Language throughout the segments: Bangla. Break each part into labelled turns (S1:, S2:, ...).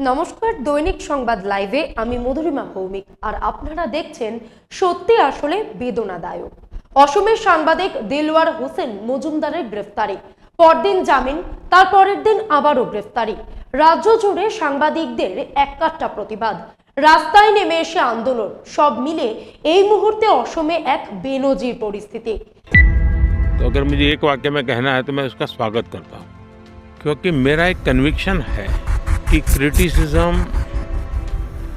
S1: নমস্কার দৈনিক সংবাদ লাইভে আমি মধুরিমা ভৌমিক আর আপনারা দেখছেন সত্যি আসলে বেদনাদায়ক অসমের সাংবাদিক দিলওয়ার হোসেন মজুমদারের গ্রেফতারি পরদিন জামিন তার পরের দিন আবারও গ্রেফতারি রাজ্য জুড়ে সাংবাদিকদের এককাট্টা প্রতিবাদ রাস্তায় নেমে এসে আন্দোলন সব মিলে এই মুহূর্তে অসমে এক বেনজির পরিস্থিতি
S2: तो अगर मुझे एक वाक्य में कहना है तो मैं उसका स्वागत करता हूँ क्योंकि मेरा एक कन्विक्शन है कि क्रिटिसिज्म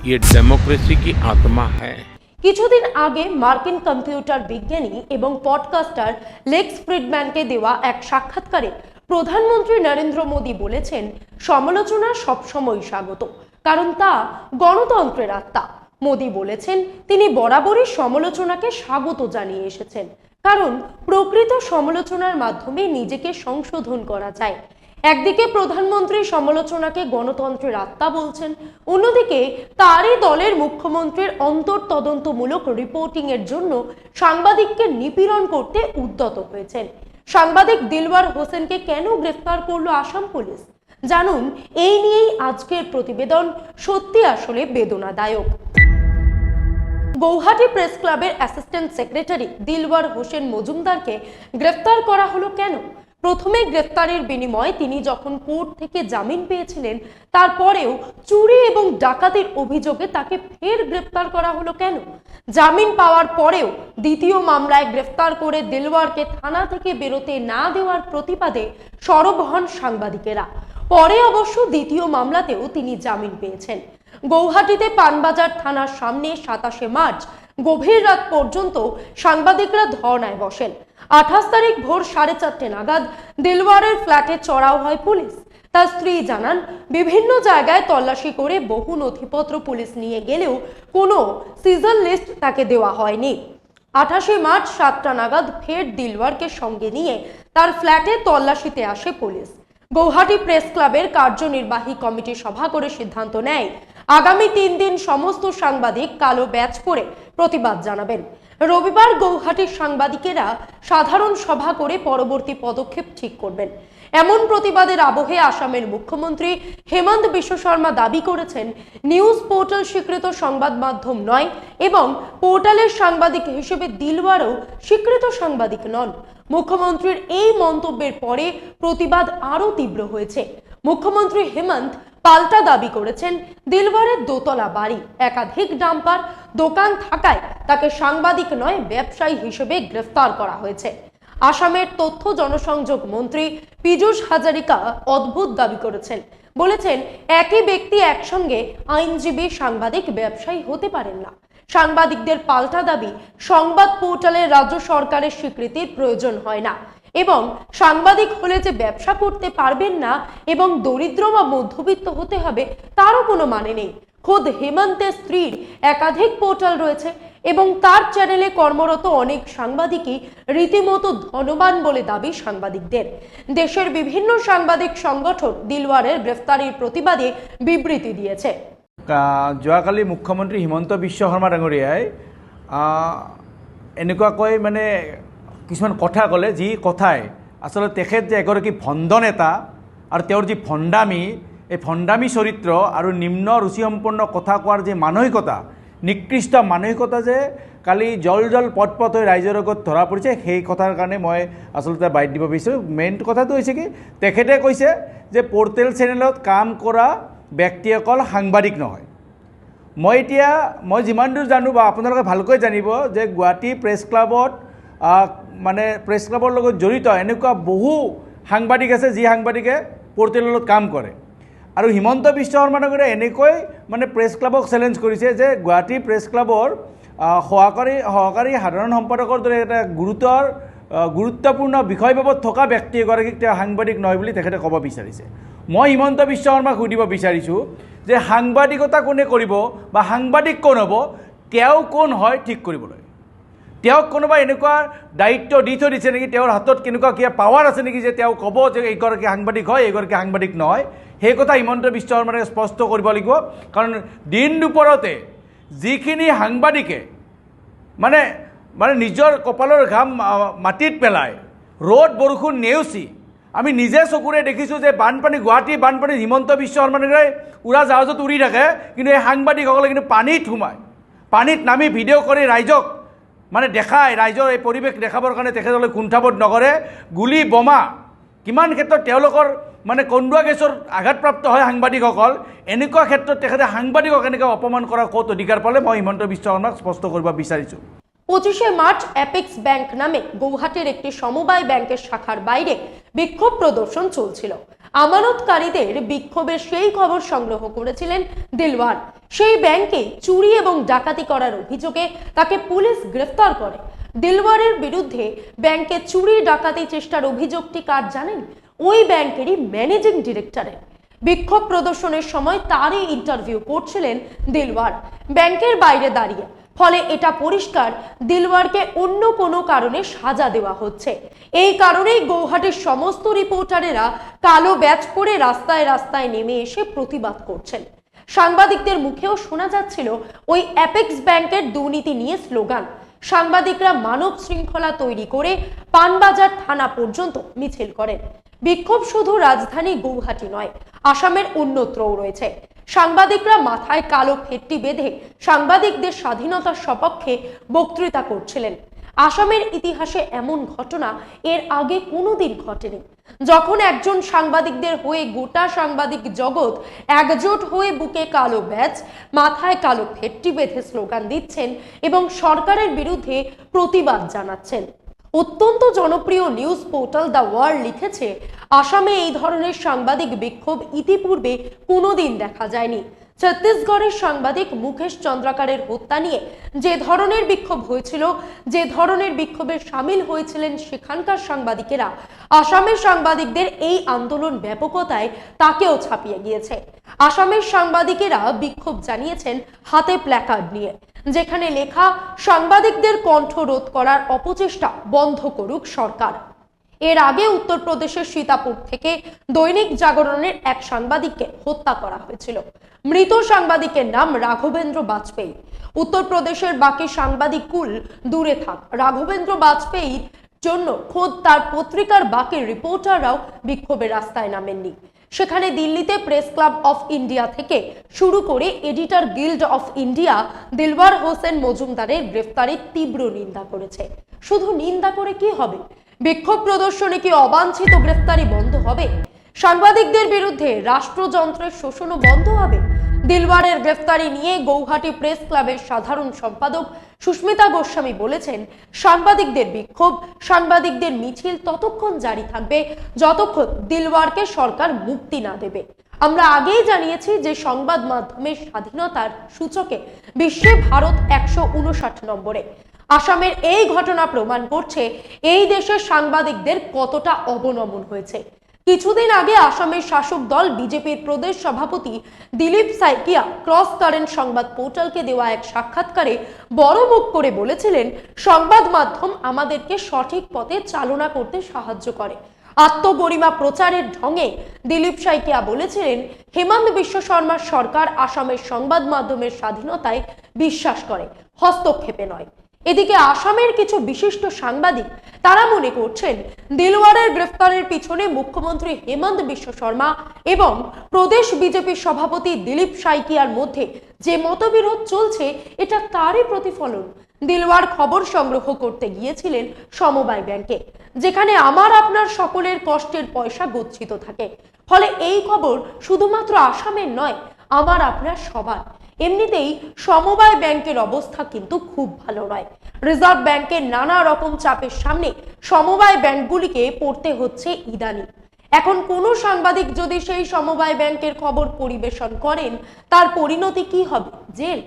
S2: ये डेमोक्रेसी की आत्मा है
S1: কিছুদিন আগে মার্কিন কম্পিউটার বিজ্ঞানী এবং পডকাস্টার লেক্স ফ্রিডম্যানকে দেওয়া এক সাক্ষাৎকারে প্রধানমন্ত্রী নরেন্দ্র মোদী বলেছেন সমালোচনা সবসময় স্বাগত কারণ তা গণতন্ত্রের আত্মা মোদী বলেছেন তিনি বরাবরই সমালোচনাকে স্বাগত জানিয়ে এসেছেন কারণ প্রকৃত সমালোচনার মাধ্যমে নিজেকে সংশোধন করা যায় একদিকে প্রধানমন্ত্রী সমালোচনাকে গণতন্ত্রের আত্মা বলছেন, অন্যদিকে তারই দলের মুখ্যমন্ত্রীর অন্তর্তদন্তমূলক রিপোর্টিং এর জন্য সাংবাদিককে নিপীড়ন করতে উদ্যত হয়েছেন। সাংবাদিক দিলওয়ার হোসেনকে কেন গ্রেফতার করল আসাম পুলিশ? জানুন, এই নিয়েই আজকের প্রতিবেদন সত্যি আসলে বেদনাদায়ক। গৌহাটি প্রেস ক্লাবের অ্যাসিস্ট্যান্ট সেক্রেটারি দিলওয়ার হোসেন মজুমদারকে গ্রেফতার করা হলো কেন? প্রথমে গ্রেফতারের বিনিময়ে তিনি যখন কোর্ট থেকে জামিন পেয়েছিলেন, তারপরেও চুরি এবং ডাকাতির অভিযোগে তাকে ফের গ্রেফতার করা হলো কেন? জামিন পাওয়ার পরেও দ্বিতীয় মামলায় গ্রেফতার করে দিলওয়ারকে থানা থেকে বেরোতে না দেওয়ার প্রতিবাদে সরব হন সাংবাদিকেরা। পরে অবশ্য দ্বিতীয় মামলাতেও তিনি জামিন পেয়েছেন। গৌহাটিতে পানবাজার থানার সামনে সাতাশে মার্চ গভীর রাত পর্যন্ত সাংবাদিকরা ধর্নায় বসেন। আঠাশ তারিখ ভোর সাড়ে চারটে নাগাদ দিলওয়ারের ফ্ল্যাটে চড়াও হয় পুলিশ। তার স্ত্রী জানান, বিভিন্ন জায়গায় তল্লাশি করে বহু নথিপত্র পুলিশ নিয়ে গেলেও কোনো সিজন লিস্ট তাকে দেওয়া হয়নি। আঠাশে মার্চ সাতটা নাগাদ ফের দিলওয়ারকে সঙ্গে নিয়ে তার ফ্ল্যাটে তল্লাশিতে আসে পুলিশ। গৌহাটি প্রেস ক্লাবের কার্যনির্বাহী কমিটি সভা করে সিদ্ধান্ত নেয়, আগামী তিন দিন সমস্ত সাংবাদিক কালো ব্যাচ পরে প্রতিবাদ জানাবেন। রবিবার গৌহাটির সাংবাদিকেরা সাধারণ সভা করে পরবর্তী পদক্ষেপ ঠিক করবেন। এমন প্রতিবাদের আবহে আসামের মুখ্যমন্ত্রী হেমন্ত বিশ্ব শর্মা দাবি করেছেন, নিউজ পোর্টাল স্বীকৃত সংবাদ মাধ্যম নয় এবং পোর্টালের সাংবাদিক হিসেবে দিলওয়ারও স্বীকৃত সাংবাদিক নন। মুখ্যমন্ত্রীর এই মন্তব্যের পরে প্রতিবাদ আরও তীব্র হয়েছে। মুখ্যমন্ত্রী হেমন্ত পাল্টা দাবি করেছেন, দিলওয়ারের দোতলা বাড়ি, একাধিক ডাম্পার, দোকান থাকায় তাকে সাংবাদিক নয়, ব্যবসায়ী হিসেবে গ্রেফতার করা হয়েছে। আসামের তথ্য জনসংযোগ মন্ত্রী পীযূষ হাজারিকা অদ্ভুত দাবি করেছেন। বলেছেন, একই ব্যক্তি একসঙ্গে আইনজীবী, সাংবাদিক, ব্যবসায়ী হতে পারেন না। সাংবাদিকদের পাল্টা দাবি সংবাদ পোর্টালে রাজ্য সরকারের স্বীকৃতির প্রয়োজন হয় না এবং সাংবাদিক হলে যে ব্যবসা করতে পারবেন না এবং দরিদ্র বা মধ্যবিত্ত হতে হবে, তারও কোনো মানে নেই। খোদ হেমন্তের স্ত্রীর একাধিক পোর্টাল রয়েছে এবং তার চ্যানেলে কর্মরত অনেক সাংবাদিকই রীতিমতো ধনবান বলে দাবি সাংবাদিকদের। দেশের বিভিন্ন সাংবাদিক সংগঠন দিলওয়ারের গ্রেফতারির প্রতিবাদে বিবৃতি দিয়েছে।
S3: যোৱাকালি মুখ্যমন্ত্ৰী হিমন্ত বিশ্ব শৰ্মা ডাঙৰীয়াই আহ, এনেকুৱাকৈ মানে কিছুমান কথা ক'লে যি কথাই আচলতে তেখেত যে এগৰাকী ভণ্ড নেতা আৰু তেওঁৰ যি ভণ্ডামী এই ভণ্ডামী চৰিত্ৰ আৰু নিম্ন ৰুচিসম্পন্ন কথা কোৱাৰ যি মানসিকতা নিকৃষ্ট মানসিকতা যে কালি জল জল পট হৈ ৰাইজৰ আগত ধৰা পৰিছে সেই কথাৰ কাৰণে মই আচলতে বাইট দিব বিচাৰোঁ। মেইন কথাটো হৈছে কি তেখেতে কৈছে যে পৰ্টেল চেনেলত কাম কৰা ব্যক্তিসকল সাংবাদিক নহয়। মই এতিয়া মই যিমান দূৰ জানো বা আপোনালোকে ভালকৈ জানিব যে গুৱাহাটী প্ৰেছ ক্লাবত মানে প্ৰেছ ক্লাবৰ লগত জড়িত এনেকুৱা বহু সাংবাদিক আছে যি সাংবাদিকে পৰ্টেলত কাম কৰে। আৰু হিমন্ত বিশ্ব শৰ্মা ডাঙৰীয়াই এনেকৈ মানে প্ৰেছ ক্লাবক চেলেঞ্জ কৰিছে যে গুৱাহাটী প্ৰেছ ক্লাবৰ সহকাৰী সহকাৰী সাধাৰণ সম্পাদকৰ দৰে এটা গুৰুতৰ গুৰুত্বপূৰ্ণ বিষয়বাবত থকা ব্যক্তি এগৰাকীক তেওঁ সাংবাদিক নহয় বুলি তেখেতে ক'ব বিচাৰিছে। মই হিমন্ত বিশ্ব শৰ্মাক সুধিব বিচাৰিছোঁ যে সাংবাদিকতা কোনে কৰিব বা সাংবাদিক কোন হ'ব তেওঁ কোন হয় ঠিক কৰিবলৈ? তেওঁক কোনোবা এনেকুৱা দায়িত্ব দি থৈ দিছে নেকি তেওঁৰ হাতত কেনেকুৱা কিবা পাৱাৰ আছে নেকি যে তেওঁ ক'ব যে এইগৰাকী সাংবাদিক হয় এইগৰাকী সাংবাদিক নহয় সেই কথা হিমন্ত বিশ্ব শৰ্মাৰে স্পষ্ট কৰিব লাগিব। কাৰণ দিন দুপৰতে যিখিনি সাংবাদিকে মানে মানে নিজৰ কপালৰ ঘাম মাটিত পেলাই ৰ'দ বৰষুণ নেওচি আমি নিজে চকুৰে দেখিছোঁ যে বানপানী গুৱাহাটী বানপানী হিমন্ত বিশ্ব শৰ্মাৰে উৰা জাহাজত উৰি থাকে কিন্তু এই সাংবাদিকসকলে কিন্তু পানীত সোমায়। পানীত নামি ভিডিঅ' কৰি ৰাইজক মানে দেখায় ৰাইজৰ এই পৰিৱেশ দেখাবৰ কাৰণে তেখেতসকলে কুণ্ঠাবোধ নকৰে। গুলী বোমা কিমান ক্ষেত্ৰত তেওঁলোকৰ মানে কন্দুৱা গেছৰ আঘাতপ্ৰাপ্ত হয় সাংবাদিকসকল, এনেকুৱা ক্ষেত্ৰত তেখেতে সাংবাদিকক এনেকৈ অপমান কৰাৰ ক'ত অধিকাৰ পালে মই হিমন্ত বিশ্ব শৰ্মাক স্পষ্ট কৰিব বিচাৰিছোঁ।
S1: পঁচিশে মার্চ অ্যাপেক্স ব্যাংক নামে গৌহাটির একটি সমবায় ব্যাংকের শাখার বাইরে বিক্ষোভ প্রদর্শন চলছিল। আমানতকারীদের বিক্ষোভের সেই খবর সংগ্রহ করেছিলেন দিলওয়ার সেই ব্যাংকে চুরি এবং ডাকাতি করার অভিযোগে তাকে পুলিশ গ্রেফতার করে। দিলওয়ারের বিরুদ্ধে ব্যাংকে চুরি ডাকাতি চেষ্টার অভিযোগটি কার জানেন? ওই ব্যাংকেরই ম্যানেজিং ডিরেক্টরের বিক্ষোভ প্রদর্শনের সময় তারই ইন্টারভিউ করছিলেন দিলওয়ার। ব্যাংকের বাইরে দাঁড়িয়ে। ফলে এটা পরিষ্কার, দিলওয়ারকে অন্য কোনো কারণে সাজা দেওয়া হচ্ছে। এই কারণেই গৌহাটির সমস্ত রিপোর্টারেরা কালো ব্যাচ পরে রাস্তায় রাস্তায় নেমে এসে প্রতিবাদ করছেন। সাংবাদিকদের মুখেও শোনা যাচ্ছিল ওই অ্যাপেক্স ব্যাংকের দুর্নীতি নিয়ে স্লোগান। সাংবাদিকরা মানব শৃঙ্খলা তৈরি করে পানবাজার থানা পর্যন্ত মিছিল করেন। বিক্ষোভ শুধু রাজধানী গৌহাটি নয়, আসামের অন্যত্রও রয়েছে। সাংবাদিকরা মাথায় কালো ফেটটি বেঁধে সাংবাদিকদের স্বাধীনতার সপক্ষে বক্তৃতা করছিলেন। আসামের ইতিহাসে এমন ঘটনা এর আগে কোনোদিন ঘটেনি। যখন একজন সাংবাদিকদের হয়ে গোটা সাংবাদিক জগৎ একজোট হয়ে বুকে কালো ব্যাচ মাথায় কালো ফেটটি বেঁধে স্লোগান দিচ্ছেন এবং সরকারের বিরুদ্ধে প্রতিবাদ জানাচ্ছেন। অত্যন্ত জনপ্রিয় নিউজ পোর্টাল দ্য ওয়ার্ল্ড লিখেছে, আসামে এই ধরনের সাংবাদিক বিক্ষোভ ইতিপূর্বে কোনোদিন দেখা যায়নি। ছত্তিশগড়ের সাংবাদিক মুকেশ চন্দ্রাকারের হত্যা নিয়ে যে ধরনের বিক্ষোভ হয়েছিল, যে ধরনের বিক্ষোভে সামিল হয়েছিলেন সেখানকার সাংবাদিকেরা, আসামের সাংবাদিকদের এই আন্দোলন ব্যাপকতায় তাকেও ছাপিয়ে গিয়েছে। আসামের সাংবাদিকেরা বিক্ষোভ জানিয়েছেন হাতে প্ল্যাকার্ড নিয়ে, যেখানে লেখা, সাংবাদিকদের কণ্ঠ রোধ করার অপচেষ্টা বন্ধ করুক সরকার। এর আগে উত্তরপ্রদেশের সীতাপুর থেকে দৈনিক জাগরণের এক সাংবাদিককে হত্যা করা হয়েছিল। মৃত সাংবাদিকের নাম রাঘবেন্দ্র বাজপেয়ী। উত্তরপ্রদেশের বাকি সাংবাদিক কুল দূরে থাক। রাঘবেন্দ্র বাজপেয়ীর জন্য খোদ তার পত্রিকার বাকি রিপোর্টাররাও বিক্ষোভে রাস্তায় নামেননি। সেখানে দিল্লিতে প্রেস ক্লাব অফ ইন্ডিয়া থেকে শুরু করে editor guild of India Dilwar Hossain মজুমদারের গ্রেফতারের তীব্র নিন্দা করেছে। শুধু নিন্দা করে কি হবে? বিক্ষোভ প্রদর্শনে কি অবাঞ্ছিত গ্রেফতারি বন্ধ হবে? সাংবাদিকদের বিরুদ্ধে রাষ্ট্রযন্ত্রের শোষণও বন্ধ হবে? দিলওয়ারের গ্রেফতারি নিয়ে গৌহাটি প্রেস ক্লাবের সাধারণ সম্পাদক সুস্মিতা গোস্বামী বলেছেন, সাংবাদিকদের বিক্ষোভ, সাংবাদিকদের মিছিল ততক্ষণ জারি থাকবে যতক্ষণ দিলওয়ারকে সরকার মুক্তি না দেবে। আমরা আগেই জানিয়েছি যে সংবাদ মাধ্যমের স্বাধীনতার সূচকে বিশ্বে ভারত একশো উনষাট নম্বরে। আসামের এই ঘটনা প্রমাণ করছে এই দেশের সাংবাদিকদের কতটা অবনমন হয়েছে। কিছুদিন আগে আসামের শাসক দল বিজেপির প্রদেশ সভাপতি দিলীপ সাইকিয়া ক্রস কারেন্ট সংবাদ পোর্টালকে দেওয়া এক সাক্ষাৎকারে বড় মুখ করে বলেছিলেন, সংবাদ মাধ্যম আমাদেরকে সঠিক পথে চালনা করতে সাহায্য করে। আত্মগরিমা প্রচারের ঢঙে দিলীপ সাইকিয়া বলেছিলেন, হেমন্ত বিশ্ব শর্মার সরকার আসামের সংবাদ মাধ্যমের স্বাধীনতায় বিশ্বাস করে, হস্তক্ষেপে নয়। এদিকে আসামের কিছু বিশিষ্ট সাংবাদিক, তারা মনে করছেন, দিলওয়ারের গ্রেফতারের পিছনে মুখ্যমন্ত্রী হেমন্ত বিশ্ব শর্মা এবং প্রদেশ বিজেপির সভাপতি দিলীপ সাইকিয়ার মধ্যে যে মতবিরোধ চলছে, এটা তারই প্রতিফলন। দিলওয়ার খবর সংগ্রহ করতে গিয়েছিলেন সমবায় ব্যাংকে, যেখানে আমার আপনার সকলের কষ্টের পয়সা গচ্ছিত থাকে। ফলে এই খবর শুধুমাত্র আসামের নয়, আমার আপনার সবার। এমনিতেই সমবায় ব্যাংকের অবস্থা কিন্তু খুব ভালো নয়। রিজার্ভ ব্যাংকের নানা রকম চাপের সামনে সমবায় ব্যাংকগুলিকে পড়তে হচ্ছে ইদানি। এখন কোনো সাংবাদিক যদি সেই সমবায় ব্যাংকের খবর পরিবেশন করেন, তার পরিণতি কি হবে? জেল।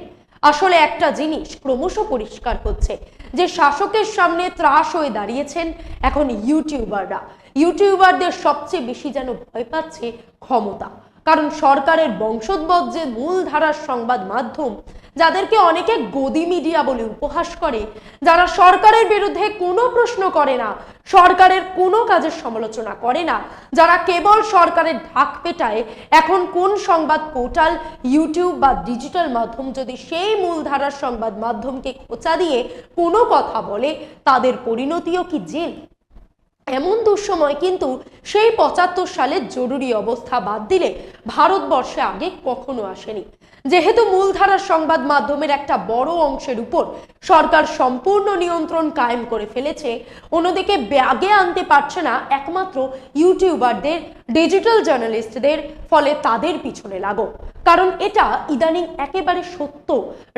S1: আসলে একটা জিনিস ক্রমশ পরিষ্কার হচ্ছে, যে শাসকের সামনে ত্রাস হয়ে দাঁড়িয়েছেন এখন ইউটিউবাররা। ইউটিউবারদের সবচেয়ে বেশি যেন ভয় পাচ্ছে ক্ষমতা। কারণ সরকারের বংশোদ্ভব যে মূলধারার সংবাদ মাধ্যম, যাদেরকে অনেকে গদি মিডিয়া বলে উপহাস করে, যারা সরকারের বিরুদ্ধে কোনো প্রশ্ন করে না, সরকারের কোনো কাজের সমালোচনা করে না, যারা কেবল সরকারের ঢাক পেটায়, এখন কোন সংবাদ পোর্টাল, ইউটিউব বা ডিজিটাল মাধ্যম যদি সেই মূলধারার সংবাদ মাধ্যমকে খোঁচা দিয়ে কোনো কথা বলে, তাদের পরিণতিও কি জেল? এমন দুঃসময় কিন্তু সেই পঁচাত্তর সালের জরুরি অবস্থা বাদ দিলে ভারতবর্ষে আগে কখনো আসেনি। যেহেতু মূলধারার সংবাদ মাধ্যমের একটা বড় অংশের উপর সরকার সম্পূর্ণ নিয়ন্ত্রণ কায়েম করে ফেলেছে, অন্যদিকে ব্যাগে আনতে পারছে না একমাত্র ইউটিউবারদের, ডিজিটাল জার্নালিস্টদের, ফলে তাদের পিছনে লাগো। কারণ এটা ইদানিং একেবারে সত্য।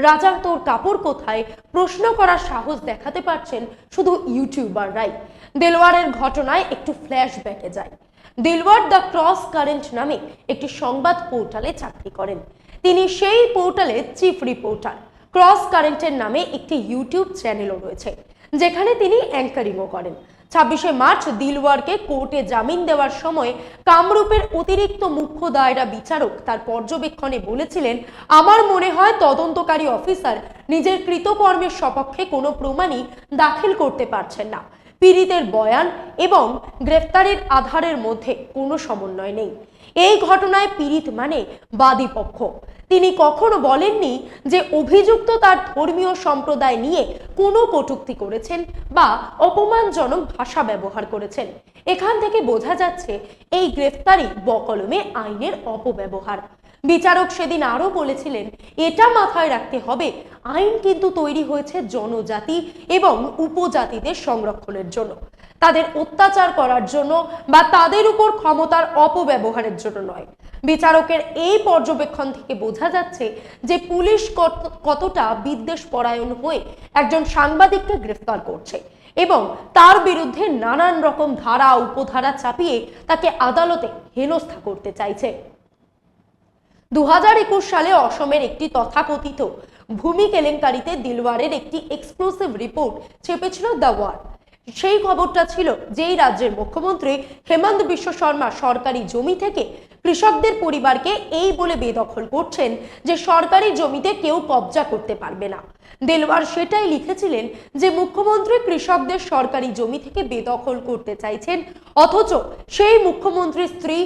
S1: রাজা তোর কাপড় কোথায়? প্রশ্ন করার সাহস দেখাতে পারছেন শুধু ইউটিউবাররাই। দেলোয়ারের ঘটনায় একটু ফ্ল্যাশব্যাকে যায় দিলওয়ার দ্য ক্রস কারেন্ট নামে একটি সংবাদ পোর্টালে চাকরি করেন। তিনি সেই পোর্টালের চিফ রিপোর্টার। ক্রস কারেন্টের নামে একটি ইউটিউব চ্যানেলও রয়েছে, যেখানে তিনি অ্যাঙ্কারিংও করেন। ছাব্বিশে মার্চ দিলওয়ারকে কোর্টে জামিন দেওয়ার সময় কামরূপের অতিরিক্ত মুখ্য দায়রা বিচারক তার পর্যবেক্ষণে বলেছিলেন, আমার মনে হয় তদন্তকারী অফিসার নিজের কৃতকর্মের সপক্ষে কোনো প্রমাণই দাখিল করতে পারছেন না। পীড়িতের বয়ান এবং গ্রেফতারের আধারের মধ্যে কোনো সমন্বয় নেই। এই ঘটনায় পীড়িত মানে বাদী পক্ষ। তিনি কখনো বলেননি যে অভিযুক্ত তার ধর্মীয় সম্প্রদায় নিয়ে কোনো কটুক্তি করেছেন বা অপমানজনক ভাষা ব্যবহার করেছেন। এখান থেকে বোঝা যাচ্ছে, এই গ্রেফতারি বকলমে আইনের অপব্যবহার। বিচারক সেদিন আরও বলেছিলেন, এটা মাথায় রাখতে হবে, আইন কিন্তু তৈরি হয়েছে জনজাতি এবং উপজাতিদের সংরক্ষণের জন্য। তাদের অত্যাচার করার জন্য বা তাদের উপর ক্ষমতার অপব্যবহারের জন্য নয়। বিচারকের এই পর্যবেক্ষণ থেকে বোঝা যাচ্ছে যে পুলিশ কত- কতটা বিদ্বেষ পরায়ণ হয়ে একজন সাংবাদিককে গ্রেফতার করছে এবং তার বিরুদ্ধে নানান রকম ধারা, উপধারা চাপিয়ে তাকে আদালতে হেনস্থা করতে চাইছে। দু হাজার একুশ সালে অসমের একটি তথাকথিত ভূমি কেলেঙ্কারিতে দিলওয়ারের একটি এক্সক্লুসিভ রিপোর্ট চেপেছিল দ্য ওয়ার। সেই খবরটা ছিল যেই রাজ্যের মুখ্যমন্ত্রী হেমন্ত বিশ্ব শর্মা সরকারি জমি থেকে কৃষকদের পরিবারকে এই বলে বেদখল করছেন যে সরকারি জমিতে কেউ কবজা করতে পারবে না। দেলওয়ার সেটাই লিখেছিলেন যে মুখ্যমন্ত্রী কৃষকদের সরকারি জমি থেকে বেদখল করতে চাইছেন, অথচ সেই মুখ্যমন্ত্রীর স্ত্রী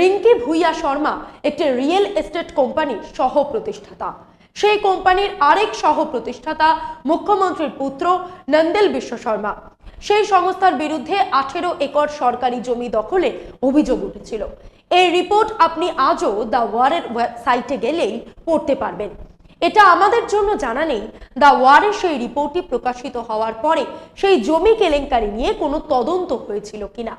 S1: রিঙ্কি ভুইয়া শর্মা একটি রিয়েল এস্টেট কোম্পানির সহ প্রতিষ্ঠাতা সেই কোম্পানির আরেক সহ প্রতিষ্ঠাতা মুখ্যমন্ত্রীর পুত্র নন্দেল বিশ্ব শর্মা। সেই সংস্থার বিরুদ্ধে আঠেরো একর সরকারি জমি দখলে অভিযোগ উঠেছিল। এই রিপোর্ট আপনি আজও দ্য ওয়ারের ওয়েবসাইটে গেলেই পড়তে পারবেন। এটা আমাদের জন্য জানা নেই। দ্য ওয়ারের সেই রিপোর্টটি প্রকাশিত হওয়ার পরে সেই জমি কেলেঙ্কারি নিয়ে কোনো তদন্ত হয়েছিল কিনা।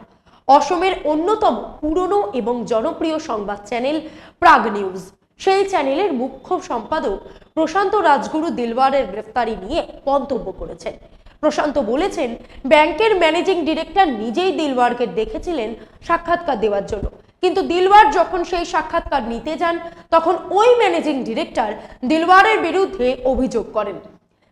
S1: অসমের অন্যতম পুরনো এবং জনপ্রিয় সংবাদ চ্যানেল প্রাগ নিউজ। সেই চ্যানেলের মুখ্য সম্পাদক প্রশান্ত রাজগুরু দিলওয়ারের গ্রেফতারি নিয়ে মন্তব্য করেছেন। প্রশান্ত বলেছেন, ব্যাংকের ম্যানেজিং ডিরেক্টর নিজেই দিলওয়ারকে দেখেছিলেন সাক্ষাৎকার দেওয়ার জন্য। কিন্তু দিলওয়ার যখন সেই সাক্ষাৎকার নিতে যান, তখন ওই ম্যানেজিং ডিরেক্টর দিলওয়ারের বিরুদ্ধে অভিযোগ করেন।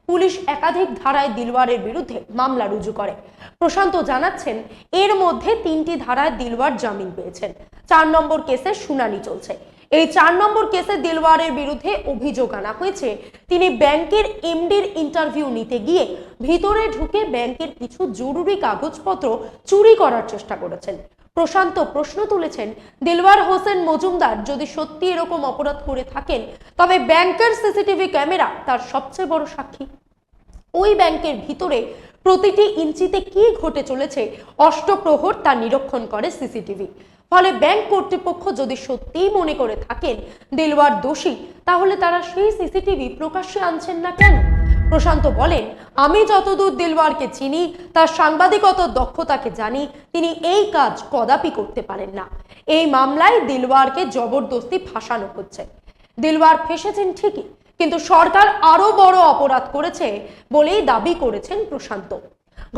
S1: পুলিশ একাধিক ধারায় দিলওয়ারের বিরুদ্ধে মামলা রুজু করে। প্রশান্ত জানাচ্ছেন, এর মধ্যে তিনটি ধারায় দিলওয়ার জামিন পেয়েছেন। চার নম্বর কেসের শুনানি চলছে। এই চার নম্বর কেসে দিলওয়ারের বিরুদ্ধে অভিযোগ আনা হয়েছে, তিনি ব্যাংকের এমডির ইন্টারভিউ নিতে গিয়ে ভিতরে ঢুকে ব্যাংকের কিছু জরুরি কাগজপত্র চুরি করার চেষ্টা করেছেন। প্রশান্ত প্রশ্ন তুলেছেন, দিলওয়ার হোসেন মজুমদার যদি সত্যি এরকম অপরাধ করে থাকেন, তবে ব্যাংকের সিসিটিভি ক্যামেরা তার সবচেয়ে বড় সাক্ষী। ওই ব্যাংকের ভিতরে প্রতিটি ইঞ্চিতে কি ঘটে চলেছে, অষ্টপ্রহর তা নিরীক্ষণ করে সিসিটিভি। ফলে ব্যাংক কর্তৃপক্ষ যদি সত্যিই মনে করে থাকেন দিলওয়ার দোষী, তাহলে তারা সেই সিসিটিভি প্রকাশ্যে আনছেন না কেন? প্রশান্ত বলেন, আমি যতদূর দিলওয়ারকে চিনি, তার সাংবাদিকত দক্ষতাকে জানি, তিনি এই কাজ কদাপি করতে পারেন না। এই মামলায় দিলওয়ারকে জবরদস্তি ফাঁসানো হচ্ছে। দিলওয়ার ফেসেছেন ঠিকই, কিন্তু সরকার আরও বড় অপরাধ করেছে বলেই দাবি করেছেন প্রশান্ত।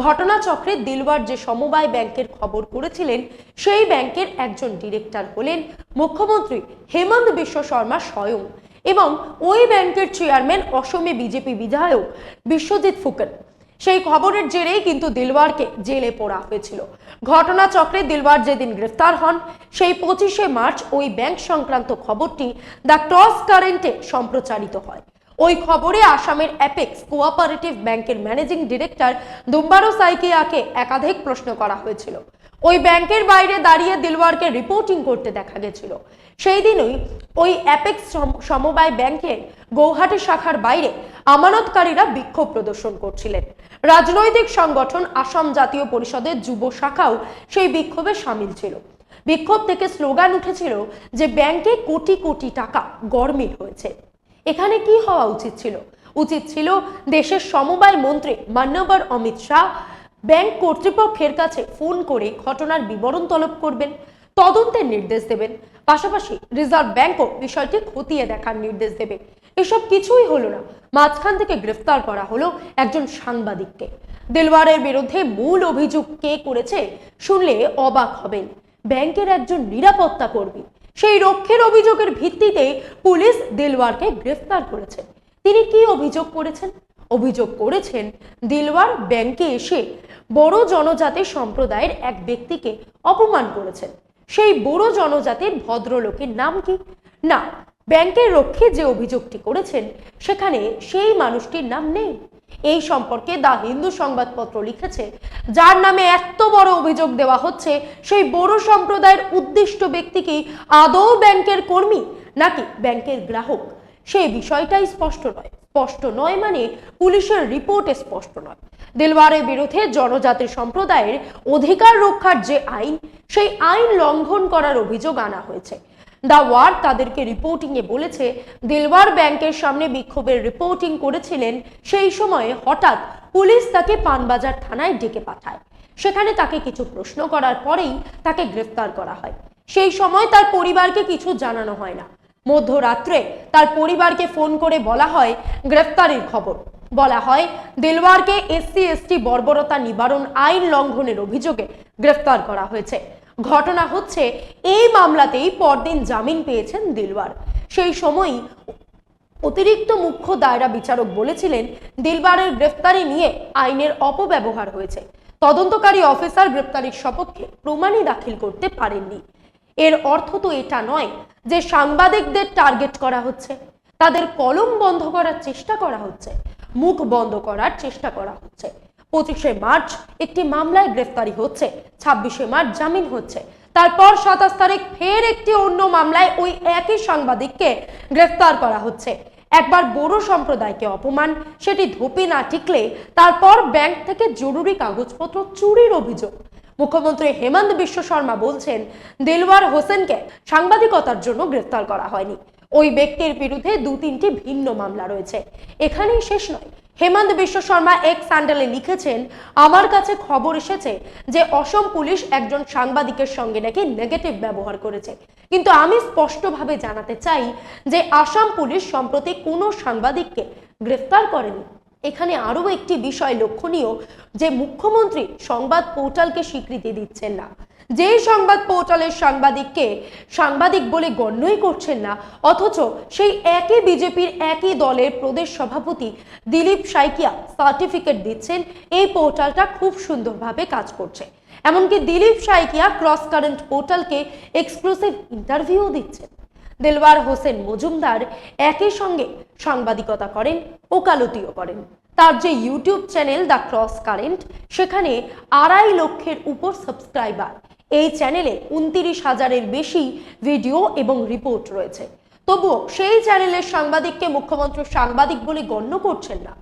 S1: ঘটনাচক্রে দিলওয়ার যে সমবায় ব্যাংকের খবর করেছিলেন, সেই ব্যাংকের একজন ডিরেক্টর হলেন মুখ্যমন্ত্রী হেমন্ত বিশ্ব শর্মা স্বয়ং। এবং ওই ব্যাংকের চেয়ারম্যান অসমে বিজেপি বিধায়ক বিশ্বজিৎ ফুকন। সেই খবরের জেরেই কিন্তু দিলওয়ারকে জেলে পোড়া হয়েছিল। ঘটনাচক্রে দিলওয়ার যেদিন গ্রেফতার হন, সেই পঁচিশে মার্চ ওই ব্যাংক সংক্রান্ত খবরটি দ্য ক্রস কারেন্টে সম্প্রচারিত হয়। ওই খবরে আসামের অ্যাপেক্স কোঅপারেটিভ ব্যাংকের ম্যানেজিং ডিরেক্টর দুম্বারো সাইকিয়াকে একাধিক প্রশ্ন করা হয়েছিল। ওই ব্যাংকের বাইরে দাঁড়িয়ে দিলওয়ারকে রিপোর্টিং করতে দেখা গেছিল। সেই দিনই ওই অ্যাপেক্স সমবায় ব্যাংকের গৌহাটি শাখার বাইরে আমানতকারীরা বিক্ষোভ প্রদর্শন করছিলেন। রাজনৈতিক সংগঠন আসাম জাতীয় পরিষদের যুব শাখাও সেই বিক্ষোভে সামিল ছিল। বিক্ষোভ থেকে স্লোগান উঠেছিল যে ব্যাংকে কোটি কোটি টাকা গরমিল হয়েছে। এখানে কি হওয়া উচিত ছিল? উচিত ছিল দেশের সমবায় মন্ত্রী মান্যবর অমিত শাহ ব্যাংক কর্তৃপক্ষের কাছে ফোন করে ঘটনার বিবরণ তলব করবেন, তদন্তের নির্দেশ দেবেন। পাশাপাশি রিজার্ভ ব্যাংকও বিষয়টি খতিয়ে দেখার নির্দেশ দেবে। এসব কিছুই হলো না, মাঝখান থেকে গ্রেফতার করা হলো একজন সাংবাদিককে। দিলওয়ারের বিরুদ্ধে মূল অভিযোগ কে করেছে শুনলে অবাক হবেন। ব্যাংকের একজন নিরাপত্তা কর্মী। সেই রক্ষের অভিযোগের ভিত্তিতে পুলিশ দিলওয়ারকে গ্রেফতার করেছে। তিনি কি অভিযোগ করেছেন? অভিযোগ করেছেন, দিলওয়ার ব্যাংকে এসে বড় জনজাতি সম্প্রদায়ের এক ব্যক্তিকে অপমান করেছেন। সেই বড় জনজাতির ভদ্রলোকের নাম কি? না, ব্যাংকের রক্ষী যে অভিযোগটি করেছেন, সেখানে সেই মানুষটির নাম নেই। এই সম্পর্কে দা হিন্দু সংবাদপত্র লিখেছে, যার নামে এত বড় অভিযোগ দেওয়া হচ্ছে, সেই বড় সম্প্রদায়ের উদ্দিষ্ট ব্যক্তি কি আদৌ ব্যাংকের কর্মী নাকি ব্যাংকের গ্রাহক? সেই বিষয়টাই স্পষ্ট নয়। স্পষ্ট নয় মানে পুলিশের রিপোর্টে স্পষ্ট নয়। দিলওয়ারের বিরুদ্ধে জনজাতি সম্প্রদায়ের অধিকার রক্ষার যে আইন, সেই আইন লঙ্ঘন করার অভিযোগ আনা হয়েছে। দা ওয়ার তাদেরকে রিপোর্টিংয়ে বলেছে, দিলওয়ার ব্যাংকের সামনে বিক্ষোভের রিপোর্টিং করেছিলেন সেই সময়ে হঠাৎ পুলিশ তাকে পানবাজার থানায় ডেকে পাঠায়। সেখানে তাকে কিছু প্রশ্ন করার পরেই তাকে গ্রেফতার করা হয়। সেই সময় তার পরিবারকে কিছু জানানো হয় না। মধ্যরাত্রে তার পরিবারকে ফোন করে বলা হয় গ্রেফতারির খবর। বলা হয়, দিলওয়ারকে এসসি, এসটি বর্বরতা নিবারণ আইন লঙ্ঘনের অভিযোগে গ্রেফতার করা হয়েছে। ঘটনা হচ্ছে, এই মামলাতেই পরদিন জামিন পেয়েছেন দিলওয়ার। সেই সময়ই অতিরিক্ত মুখ্য দায়রা বিচারক বলেছিলেন দিলবারের গ্রেফতারি নিয়ে আইনের অপব্যবহার হয়েছে। তদন্তকারী অফিসার গ্রেফতারির সপক্ষে প্রমাণই দাখিল করতে পারেননি। এর অর্থ তো এটা নয় যে সাংবাদিকদের টার্গেট করা হচ্ছে, তাদের কলম বন্ধ করার চেষ্টা করা হচ্ছে, মুখ বন্ধ করার চেষ্টা করা হচ্ছে। পঁচিশে মার্চ একটি মামলায় গ্রেফতারি হচ্ছে, ছাব্বিশে মার্চ জামিন হচ্ছে। তারপর সাতাশ তারিখ ফের একটি অন্য মামলায় ওই একই সাংবাদিককে গ্রেফতার করা হচ্ছে। একবার বড় সম্প্রদায়কে অপমান, সেটি ধোপে না টিকলে তারপর ব্যাংক থেকে জরুরি কাগজপত্র চুরির অভিযোগ। মুখ্যমন্ত্রী হেমন্ত বিশ্ব শর্মা বলছেন, দিলওয়ার হোসেনকে সাংবাদিকতার জন্য গ্রেফতার করা হয়নি। ওই ব্যক্তির বিরুদ্ধে দু তিনটি ভিন্ন মামলা রয়েছে। এখানেই শেষ নয়। হেমন্ত বিশ্ব শর্মা এক স্যান্ডেলে লিখেছেন, আমার কাছে খবর এসেছে যে অসম পুলিশ একজন সাংবাদিকের সঙ্গে নাকি নেগেটিভ ব্যবহার করেছে। কিন্তু আমি স্পষ্টভাবে জানাতে চাই যে আসাম পুলিশ সম্প্রতি কোনো সাংবাদিককে গ্রেফতার করেনি। এখানে আরও একটি বিষয় লক্ষণীয় যে মুখ্যমন্ত্রী সংবাদ পোর্টালকে স্বীকৃতি দিচ্ছেন না। যে সংবাদ পোর্টালের সাংবাদিককে সাংবাদিক বলে গণ্যই করছেন না, অথচ সেই একই বিজেপির একই দলের প্রদেশ সভাপতি দিলীপ সাইকিয়া সার্টিফিকেট দিচ্ছেন, এই পোর্টালটা খুব সুন্দরভাবে কাজ করছে। এমনকি দিলীপ সাইকিয়া ক্রস কারেন্ট পোর্টালকে এক্সক্লুসিভ ইন্টারভিউ দিচ্ছেন। দেলওয়ার হোসেন মজুমদার একই সঙ্গে সাংবাদিকতা করেন ওকালতিও করেন। তার যে YouTube channel the cross current, সেখানে আড়াই লক্ষের উপর সাবস্ক্রাইবার। এই চ্যানেলে উনতিরিশ হাজারের বেশি ভিডিও এবং রিপোর্ট রয়েছে। তবুও সেই চ্যানেলের সাংবাদিককে মুখ্যমন্ত্রী সাংবাদিক বলে গণ্য করছেন না।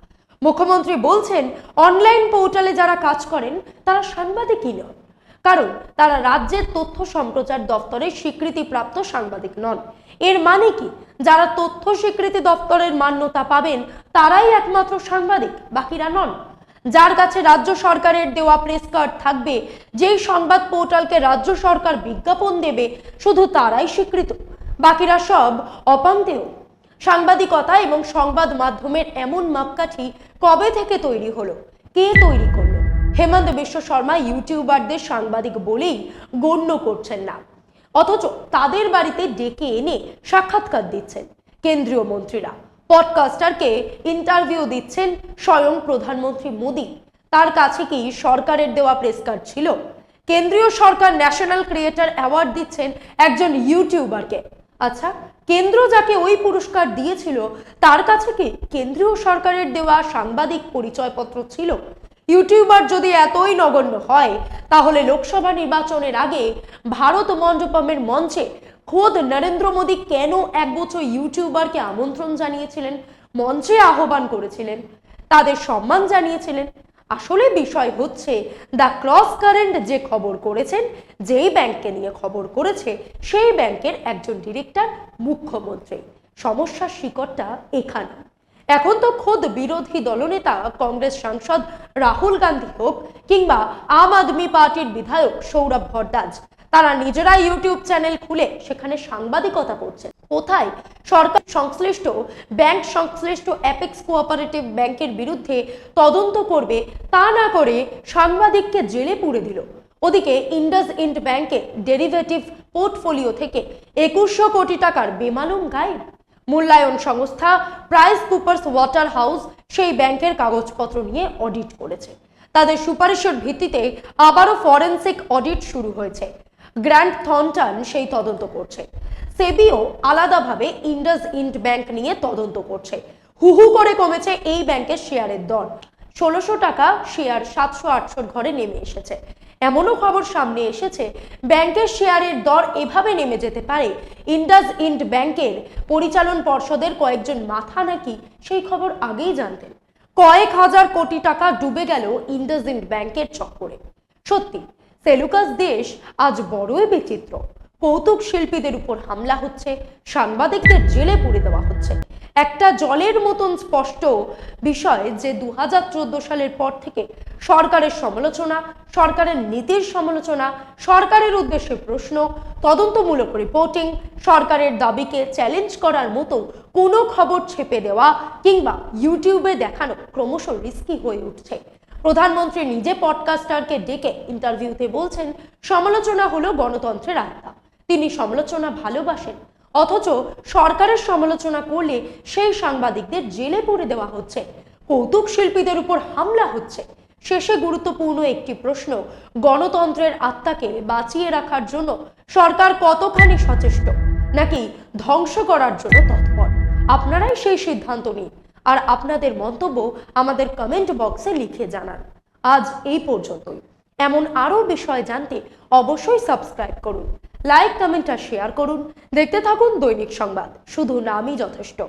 S1: মুখ্যমন্ত্রী বলছেন, অনলাইন পোর্টালে যারা কাজ করেন, তারা সাংবাদিকই নয় কারণ তারা রাজ্যের তথ্য সম্প্রচার দপ্তরের স্বীকৃতিপ্রাপ্ত সাংবাদিক নন। এর মানে কি? যারা তথ্য স্বীকৃতি দপ্তরের মান্যতা পাবেন, তারাই একমাত্র সাংবাদিক, বাকিরা নন। যার কাছে রাজ্য সরকারের দেওয়া প্রেস কার্ড থাকবে, যেই সংবাদ পোর্টালকে রাজ্য সরকার বিজ্ঞাপন দেবে, শুধু তারাই স্বীকৃত। বাকিরা সব অপান্তেও। সাংবাদিকতা এবং সংবাদ মাধ্যমের এমন মাপকাঠি কবে থেকে তৈরি হলো? কে তৈরি করল? হেমন্ত বিশ্ব শর্মা ইউটিউবারদের সাংবাদিক বলেই গণ্য করছেন না। অথচ তাদের বাড়িতে ডেকে এনে সাক্ষাৎকার দিচ্ছেন কেন্দ্রীয় মন্ত্রীরা। পডকাস্টারকে ইন্টারভিউ দিচ্ছেন স্বয়ং প্রধানমন্ত্রী মোদী। তার কাছে কি সরকারের দেওয়া প্রেস কার্ড ছিল? কেন্দ্রীয় সরকার ন্যাশনাল ক্রিয়েটার অ্যাওয়ার্ড দিচ্ছেন একজন ইউটিউবারকে। আচ্ছা কেন্দ্র যাকে ওই পুরস্কার দিয়েছিল, তার কাছে কি কেন্দ্রীয় সরকারের দেওয়া সাংবাদিক পরিচয়পত্র ছিল? ইউটিউবার যদি এতই নগণ্য হয়, তাহলে লোকসভা নির্বাচনের আগে ভারত মণ্ডপমের মঞ্চে খোদ নরেন্দ্র মোদী কেন এক বছর ইউটিউবারকে আমন্ত্রণ জানিয়েছিলেন, মঞ্চে আহ্বান করেছিলেন, তাদের সম্মান জানিয়েছিলেন? আসলে বিষয় হচ্ছে, দ্য ক্রস কারেন্ট যে খবর করেছেন, যেই ব্যাংককে নিয়ে খবর করেছে, সেই ব্যাংকের একজন ডিরেক্টর, মুখ্যমন্ত্রী। সমস্যার শিকড়টা এখানে। এখন তো খোদ বিরোধী দলনেতা, কংগ্রেস সাংসদ রাহুল গান্ধী হোক কিংবা আম আদমি পার্টির বিধায়ক সৌরভ ভট্টাজ তারা নিজেরা ইউটিউব চ্যানেল খুলে সেখানে সাংবাদিকতা করছেন। কোথায়? সরকার সংশ্লিষ্ট, ব্যাংক সংশ্লিষ্ট অ্যাপেক্স কোঅপারেটিভ ব্যাংকের বিরুদ্ধে তদন্ত করবে, তা না করে সাংবাদিককে জেলে পুরে দিল। ওদিকে ইন্ডাস ইন্ড ব্যাংকে ডেরিভেটিভ পোর্টফোলিও থেকে একুশশো কোটি টাকার বেমালুম গায়েব। মূল্যায়ন সংস্থা প্রাইস কুপার্স ওয়াটার হাউস সেই ব্যাংকের কাগজপত্র নিয়ে অডিট করেছে। তাদের সুপারিশের ভিত্তিতে আবারও ফরেনসিক অডিট শুরু হয়েছে। গ্র্যান্ড থনটন সেই তদন্ত করছে। সেবিও আলাদাভাবে ইন্ডাস ইন্ড ব্যাংক নিয়ে তদন্ত করছে। হুহু করে কমেছে এই ব্যাংকের শেয়ারের দর। ষোলোশো টাকা শেয়ার সাতশো আটশোর ঘরে নেমে এসেছে। এমনও খবর সামনে এসেছে, ব্যাংকের শেয়ারের দর এভাবে নেমে যেতে পারে। ইন্ডাস ইন্ড ব্যাংকের পরিচালন পর্ষদের কয়েকজন মাথা নাকি সেই খবর আগেই জানতেন। কয়েক হাজার কোটি টাকা ডুবে গেল ইন্ডাস ইন্ড ব্যাংকের চক্করে। সত্যি, সেলুকাস দেশ আজ বড়ই বিচিত্র। কৌতুক শিল্পীদের উপর হামলা হচ্ছে, সাংবাদিকদের জেলে পুরে দেওয়া হচ্ছে। একটা জলের মতন স্পষ্ট বিষয় যে দু হাজার চোদ্দ সালের পর থেকে সরকারের সমালোচনা, সরকারের নীতির সমালোচনা, সরকারের উদ্দেশ্যে প্রশ্ন, তদন্তমূলক রিপোর্টিং সরকারের দাবিকে চ্যালেঞ্জ করার মতো কোনো খবর ছেপে দেওয়া কিংবা ইউটিউবে দেখানো ক্রমশ রিস্কি হয়ে উঠছে। প্রধানমন্ত্রী নিজে পডকাস্টারকে ডেকে ইন্টারভিউতে বলছেন, সমালোচনা হলো গণতন্ত্রের আত্মা তিনি সমালোচনা ভালোবাসেন অথচ সরকারের সমালোচনা করলে সেই সাংবাদিকদের জেলে পুরে দেওয়া হচ্ছে। কৌতুক শিল্পীদের উপর হামলা হচ্ছে। শেষে গুরুত্বপূর্ণ একটি প্রশ্ন, গণতন্ত্রের আত্মাকে বাঁচিয়ে রাখার জন্য সরকার কতখানি সচেষ্ট? নাকি ধ্বংস করার জন্য তৎপর? আপনারাই সেই সিদ্ধান্ত নিন। আর আপনাদের মন্তব্য আমাদের কমেন্ট বক্সে লিখে জানান। আজ এই পর্যন্তই। এমন আরও বিষয় জানতে অবশ্যই সাবস্ক্রাইব করুন। লাইক কমেন্ট আর শেয়ার করুন। দেখতে থাকুন দৈনিক সংবাদ। শুধু নামই যথেষ্ট।